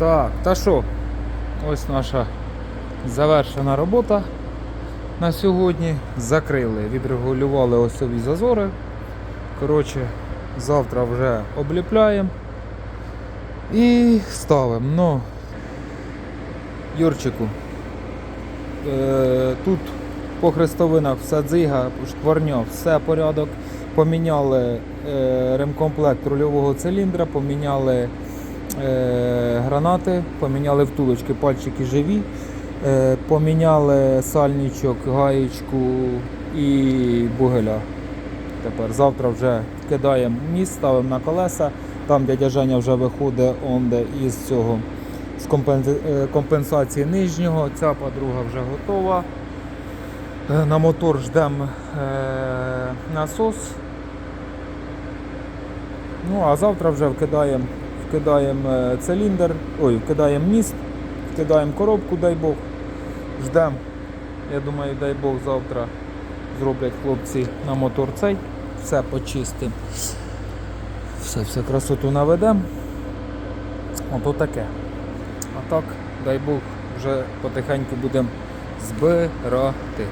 Так, та що? Ось наша завершена робота на сьогодні. Закрили, відрегулювали осьові зазори. Коротше, завтра вже обліпляємо і ставимо. Ну, Юрчику, е, тут по хрестовинах все дзига, шкварня, все порядок. Поміняли е, ремкомплект рульового циліндра, поміняли гранати, поміняли втулочки, пальчики живі, е, поміняли сальничок, гаєчку і бугеля. Тепер завтра вже кидаємо міст, ставимо на колеса. Там дядя Женя вже виходить онде із цього з е, компенсації нижнього. Ця подруга вже готова. Е, На мотор ждемо е, насос. Ну а завтра вже вкидаємо вкидаємо е, циліндр, ой, вкидаємо міст, вкидаємо коробку, дай Бог. Ждемо. Я думаю, дай Бог завтра зроблять хлопці на мотор цей. Все почистимо. Все, все красоту наведемо. Ото таке. А так, дай Бог, вже потихеньку будемо збирати.